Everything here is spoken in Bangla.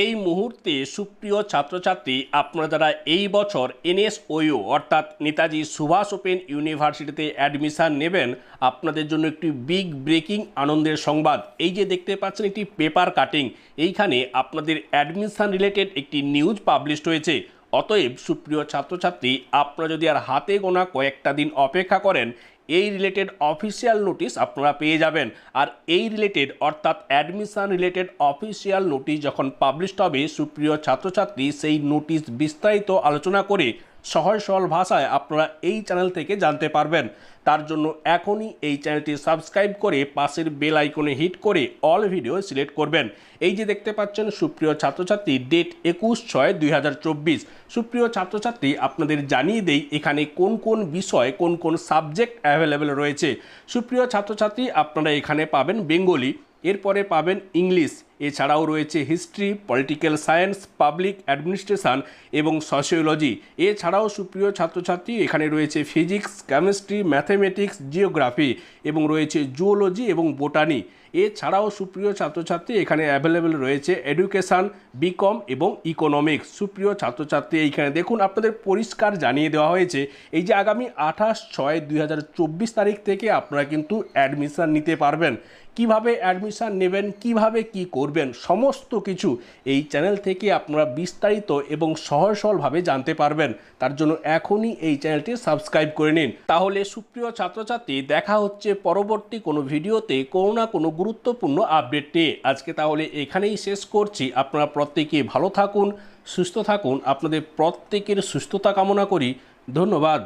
এই মুহূর্তে সুপ্রিয় ছাত্রছাত্রী, আপনারা যারা এই বছর এনএসওইও অর্থাৎ নেতাজি সুভাষ ওপেন ইউনিভার্সিটিতে অ্যাডমিশান নেবেন, আপনাদের জন্য একটি বিগ ব্রেকিং আনন্দের সংবাদ। এই যে দেখতে পাচ্ছেন একটি পেপার কাটিং, এইখানে আপনাদের অ্যাডমিশান রিলেটেড একটি নিউজ পাবলিশড হয়েছে। অতএব সুপ্রিয় ছাত্রছাত্রী, আপনারা যদি আর হাতে গোনা কয়েকটা দিন অপেক্ষা করেন এই রিলেটেড অফিসিয়াল নোটিশ আপনারা পেয়ে যাবেন। আর এই রিলেটেড অর্থাৎ অ্যাডমিশন রিলেটেড অফিসিয়াল নোটিশ যখন পাবলিশড হবে, সুপ্রিয় ছাত্রছাত্রী, সেই নোটিশ বিস্তারিত আলোচনা করে সহজ সরল ভাষায় আপনারা এই চ্যানেল থেকে জানতে পারবেন। তার জন্য এখনই এই চ্যানেলটি সাবস্ক্রাইব করে পাশের বেল আইকনে হিট করে অল ভিডিও সিলেক্ট করবেন। এই যে দেখতে পাচ্ছেন সুপ্রিয় ছাত্রছাত্রী, ডেট একুশ ছয় দুই সুপ্রিয় ছাত্রছাত্রী, আপনাদের জানিয়ে দেই, এখানে কোন কোন বিষয়, কোন কোন সাবজেক্ট অ্যাভেলেবেল রয়েছে। সুপ্রিয় ছাত্রছাত্রী, আপনারা এখানে পাবেন বেঙ্গলি, এরপরে পাবেন ইংলিশ এছাড়াও রয়েছে history, political science, public administration এবং সোশিওলজি এছাড়াও সুপ্রিয় ছাত্রছাত্রী, এখানে রয়েছে ফিজিক্স, কেমিস্ট্রি, ম্যাথমেটিক্স, জিওগ্রাফি এবং রয়েছে জুওলজি এবং বোটানি। এছাড়াও সুপ্রিয় ছাত্রছাত্রী, এখানে অ্যাভেলেবেল রয়েছে এডুকেশান, বিকম এবং ইকোনমিক্স। সুপ্রিয় ছাত্রছাত্রী, এইখানে দেখুন, আপনাদের পরিষ্কার জানিয়ে দেওয়া হয়েছে, এই যে আগামী আঠাশ ছয় দুই তারিখ থেকে আপনারা কিন্তু অ্যাডমিশান নিতে পারবেন। কীভাবে অ্যাডমিশান নেবেন, কীভাবে কি করবেন। সমস্ত কিছু এই চ্যানেল থেকে আপনারা বিস্তারিত এবং সহজ সরলভাবে জানতে পারবেন। তার জন্য এখনই এই চ্যানেলটি সাবস্ক্রাইব করে নিন। তাহলে সুপ্রিয় ছাত্রছাত্রী, দেখা হচ্ছে পরবর্তী কোনো ভিডিওতে কোনো না কোনো গুরুত্বপূর্ণ আপডেট নিয়ে। আজকে তাহলে এখানেই শেষ করছি। আপনারা প্রত্যেকে ভালো থাকুন, সুস্থ থাকুন। আপনাদের প্রত্যেকের সুস্থতা কামনা করি। ধন্যবাদ।